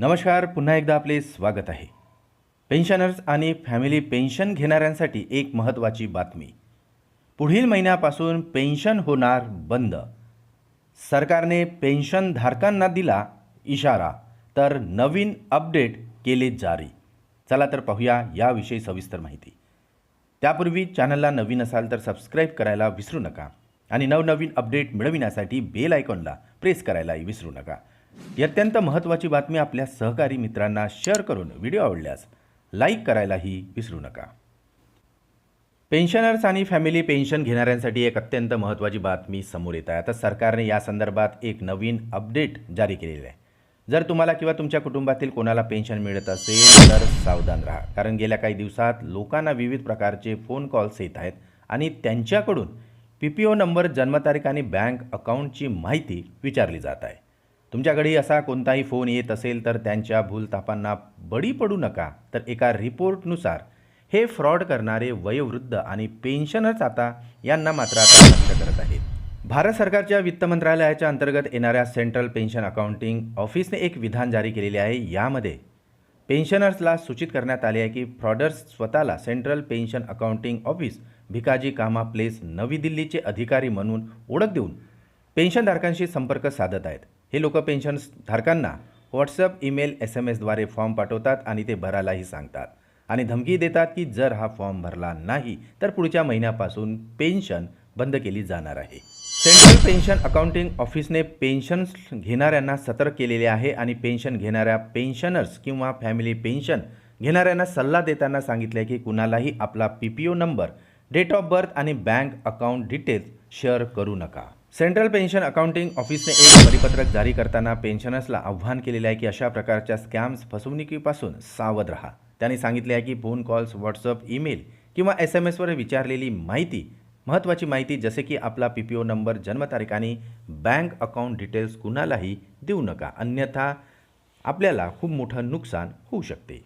नमस्कार पुन्हा एकदा आपले स्वागत आहे. पेन्शनर्स आणि फॅमिली पेन्शन घेणाऱ्यांसाठी एक महत्त्वाची बातमी. पुढील महिन्यापासून पेन्शन होणार बंद. सरकारने पेन्शनधारकांना दिला इशारा तर नवीन अपडेट केले जारी. चला तर पाहूया याविषयी सविस्तर माहिती. त्यापूर्वी चॅनलला नवीन असाल तर सबस्क्राईब करायला विसरू नका आणि नवनवीन अपडेट मिळविण्यासाठी बेल आयकॉनला प्रेस करायलाही विसरू नका. ही अत्यंत महत्त्वाची बातमी आपल्या सहकारी मित्रांना शेअर करून व्हिडिओ आवडल्यास लाईक करायलाही विसरू नका. पेन्शनर्स आणि फॅमिली पेन्शन घेणाऱ्यांसाठी एक अत्यंत महत्त्वाची बातमी समोर येत आहे. आता सरकारने या संदर्भात एक नवीन अपडेट जारी केलेलं आहे. जर तुम्हाला किंवा तुमच्या कुटुंबातील कोणाला पेन्शन मिळत असेल तर सावधान राहा. कारण गेल्या काही दिवसात लोकांना विविध प्रकारचे फोन कॉल्स येत आहेत आणि त्यांच्याकडून पी पी ओ नंबर जन्मतारीख आणि बँक अकाउंटची माहिती विचारली जात आहे. तुमच्याकडे असा कोणताही फोन येत असेल तर त्यांच्या भूलतापांना बळी पडू नका. तर एका रिपोर्टनुसार हे फ्रॉड करणारे वयोवृद्ध आणि पेन्शनर्स आता यांना मात्र आता लक्ष करत आहेत. भारत सरकारच्या वित्त मंत्रालयाच्या अंतर्गत येणाऱ्या सेंट्रल पेन्शन अकाउंटिंग ऑफिसने एक विधान जारी केलेले आहे. यामध्ये पेन्शनर्सला सूचित करण्यात आले आहे की फ्रॉडर्स स्वतःला central pension accounting office Bhikaji Cama place नवी दिल्लीचे अधिकारी म्हणून ओळख देऊन पेन्शनधारकांशी संपर्क साधत आहेत. हे लोक पेन्शनधारकांना व्हॉट्सअप ईमेल एस एम एसद्वारे फॉर्म पाठवतात आणि ते भरायलाही सांगतात. आणि धमकी देतात की जर हा फॉर्म भरला नाही तर पुढच्या महिन्यापासून पेन्शन बंद केली जाणार आहे. सेंट्रल पेन्शन अकाउंटिंग ऑफिसने पेन्शन घेणाऱ्यांना सतर्क केलेले आहे आणि पेन्शन घेणाऱ्या पेन्शनर्स किंवा फॅमिली पेन्शन घेणाऱ्यांना सल्ला देताना सांगितले की कुणालाही आपला P P O number date of birth आणि बँक अकाउंट डिटेल्स शेअर करू नका. सेंट्रल पेन्शन अकाउंटिंग ऑफिसने एक परिपत्रक जारी करताना पेन्शनर्सला आव्हान केलेलं आहे की अशा प्रकारच्या स्कॅम्स फसवणुकीपासून सावध रहा. त्यांनी सांगितले आहे की फोन कॉल्स व्हॉट्सअप ईमेल किंवा एस एम एसवर विचारलेली माहिती महत्त्वाची माहिती जसे की आपला पी पी ओ नंबर जन्मतारीख आणि बँक अकाउंट डिटेल्स कुणालाही देऊ नका. अन्यथा आपल्याला खूप मोठं नुकसान होऊ शकते.